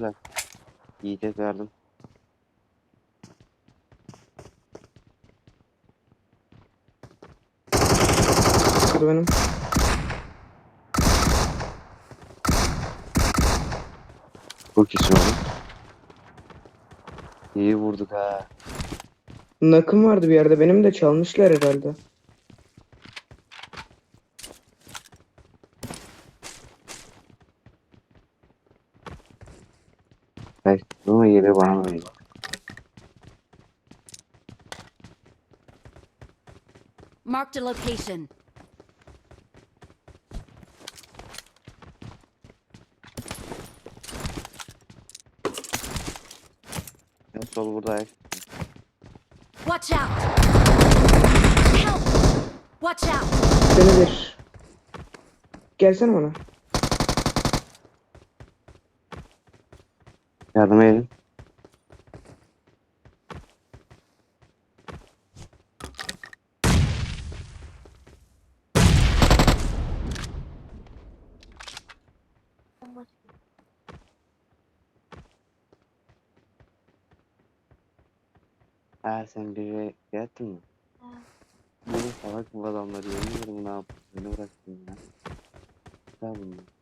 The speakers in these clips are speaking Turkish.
Bana. Arkamda. Yiğit'e verdim. Bu benim. Çok iyisin oğlum. İyi vurduk ha. Nakım vardı bir yerde. Benim de çalmışlar herhalde. Hayır. Ama yeri bana veriyor. Marked a location. En sol burada ayak. Watch out! Help! Watch out! Seni bir. Gelsene bana. Yardıma gelin. Ha sen bir yattın mı? Böyle salak bu adamları yemin ederim ne yaptın? Ne bıraktın ya? Güzel bunlar.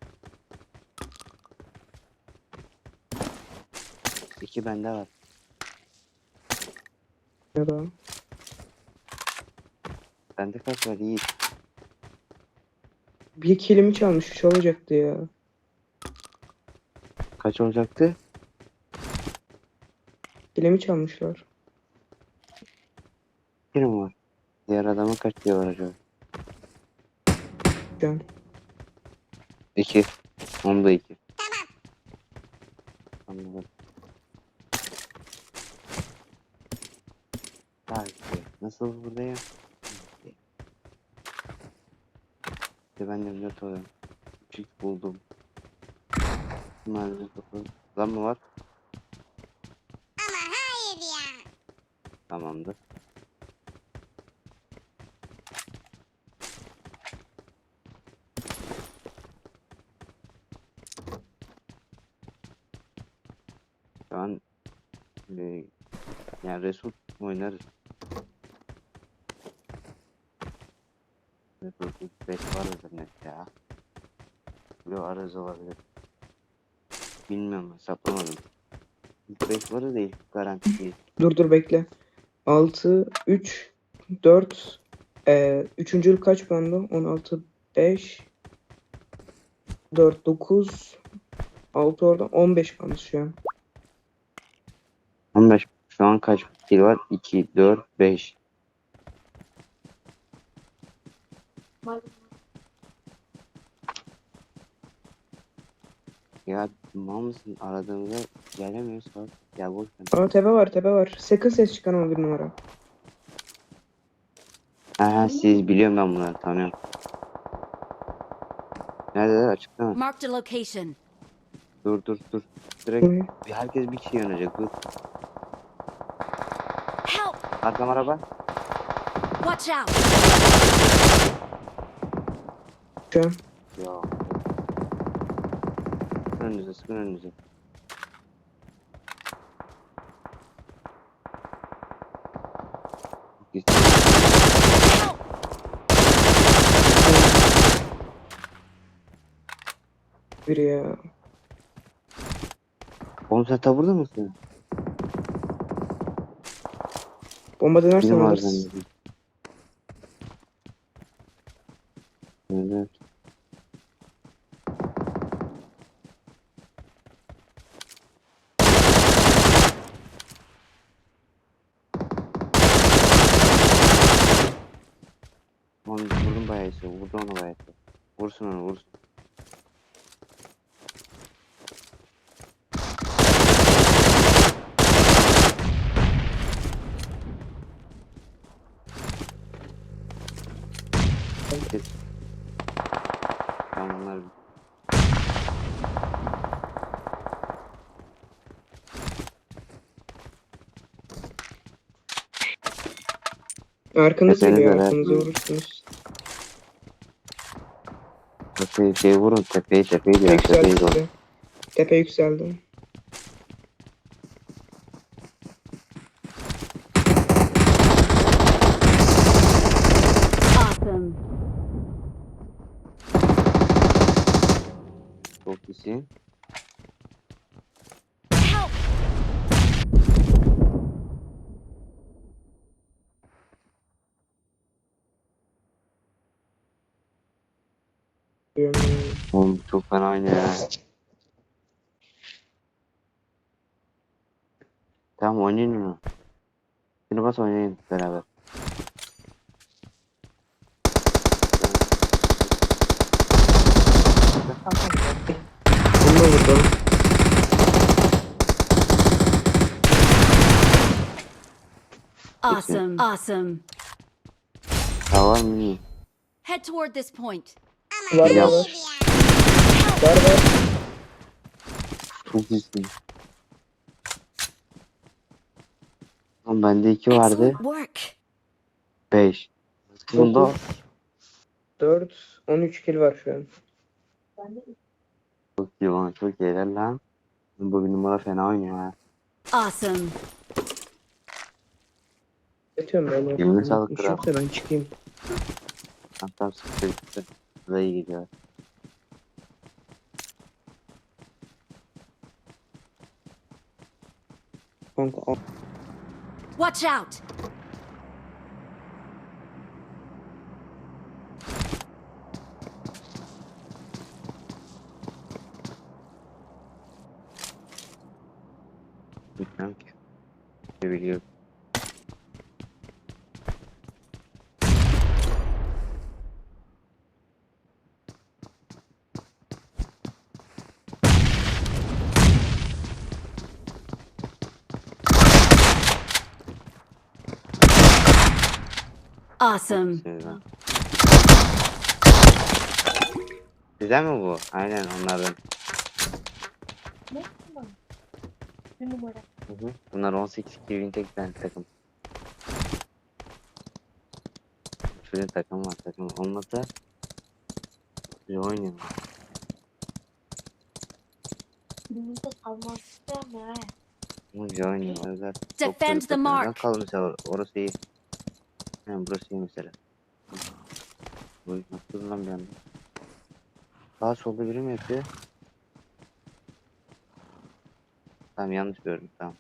İki bende var. Ya da. Bende kaç var Yiğit? Bir kilimi çalmış. Üç olacaktı ya. Kaç olacaktı? Kilimi çalmışlar. Bir mi var? Diğer adamın kaç diye var acaba? Şu an. İki. Onda iki. Anladım. Vay be, Nasıl burada ya? İşte ben de dört alıyorum. Çift buldum. Malzeme topladım. Lan mı var? Ama hayır ya. Tamamdır. Şu an e, yani Resul oynarız. 5 vardır net ya. Yok arız olabilir. Bilmiyorum hesaplamadım. 5 varı değil garanti değil. Dur dur bekle. 6, 3, 4. Ee, üçüncülük kaç bende? 16, 5, 4, 9, 6 orada. 15 kalmış şu an. 15 şu an kaç kill var? 2, 4, 5. Ya mal mısın? Aradığımda gelemiyor saat. Ya boş ver. Aa tepe var tepe var. Sakın ses çıkarma bir numara. Ha, ha siz biliyorum ben bunları tanıyorum. Neredeler açıkta mı? Marked a location. Dur dur dur. Direkt bir- herkes bir kişi yanacak dur. Help! Arkam araba. Watch out! Şu. Ya. Sıkın önünüze sıkın önünüze. Git. Help! Bir ya. Oğlum sen ta burada mısın? Bomba dönersen Bizim alırız. ağzından. Evet. İyisi. Vurdu onu iyisi. Vursun onu vursun. Kes. Arkanız Tepenize geliyor ver. arkanıza vurursunuz. Tepeyi şey vurun tepeyi tepeyi diyor Yükseldi tepeyi doğru. size. Tepe yükseldi. Awesome. Çok iyisin. Oğlum çok fena oynuyor ya. Tamam oynayın onu. Şimdi bas oynayın beraber. Bunu da vurdu. Awesome. Awesome. Var mı? Head toward this point. Var, var, ya. var. Var var. Çok iyisin. Oğlum bende iki vardı. Excellent work. Beş. Bunda Dokuz. 4 13 kill var şu an. çok iyi lan çok iyi helal lan. Bu bir numara fena oynuyor ha. Awesome. Yatıyorum ben. ya. Yemin sağlık kral. yoksa ben çıkayım. Tam tam sıkıntı sıkıntı. Bu da iyi gidiyor. Kanka al. Watch out! Bilmem ki. Ne biliyorum. Awesome. Sizden. Sizden mi bu? Aynen onlardan. Bir numara. Hı hı. Bunlar 18 kilin tek tane takım. Şöyle takım var takım. Olmasa bir oynayalım. Birinci salmak istemiyor. Ama bir oynayalım. Defend the mark. Or- orası iyi. Yani burası iyi mesela. Bu nasıl lan bir anda? Sağ solda biri mi yapıyor? Tamam yanlış gördüm tamam.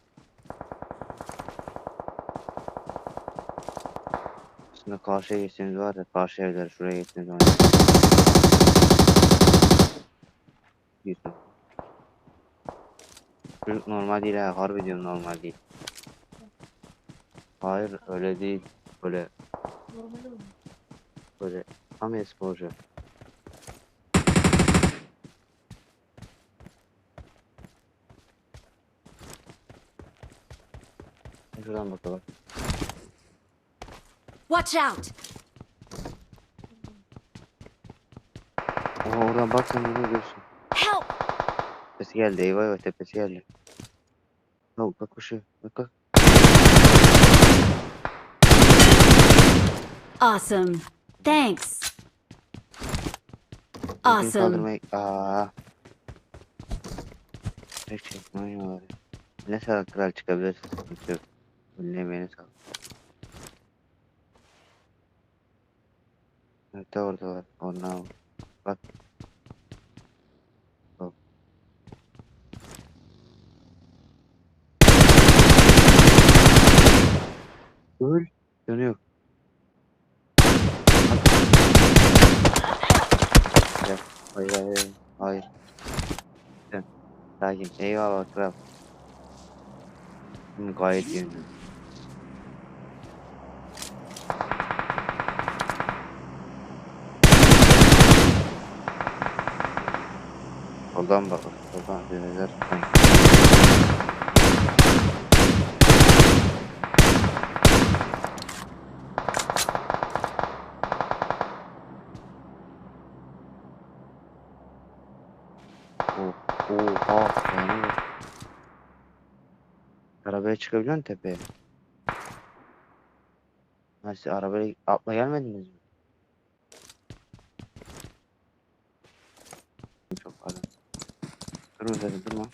Aslında karşıya geçseniz var ya karşı evlere şuraya geçseniz var. Yusuf. Çocuk normal değil ha harbi diyorum normal değil. Hayır öyle değil. Böyle Normal olmuş. böyle tam esporcu. Şuradan bakalım. Watch out! Ama oradan bak sen bunu görürsün. Help! Tepesi geldi eyvah eyvah tepesi geldi. Bak bak koşuyor. Bak bak. Awesome. Thanks. Awesome. Kaldırmayı... Aaa. Var. Ne sağlık kral çıkabilir. Emeğine sağlık. Evet orada var. Ondan. Bak. Bak. Öl. Canı Hayır hayır hayır. Dön. Sakin. Eyvallah kral. Hı, gayet iyi. Soldan bakın. Soldan dönüyorlar. Arabaya çıkabiliyor musun tepeye? Ha siz arabaya atla gelmediniz mi? Çok pardon. Durma zaten durma.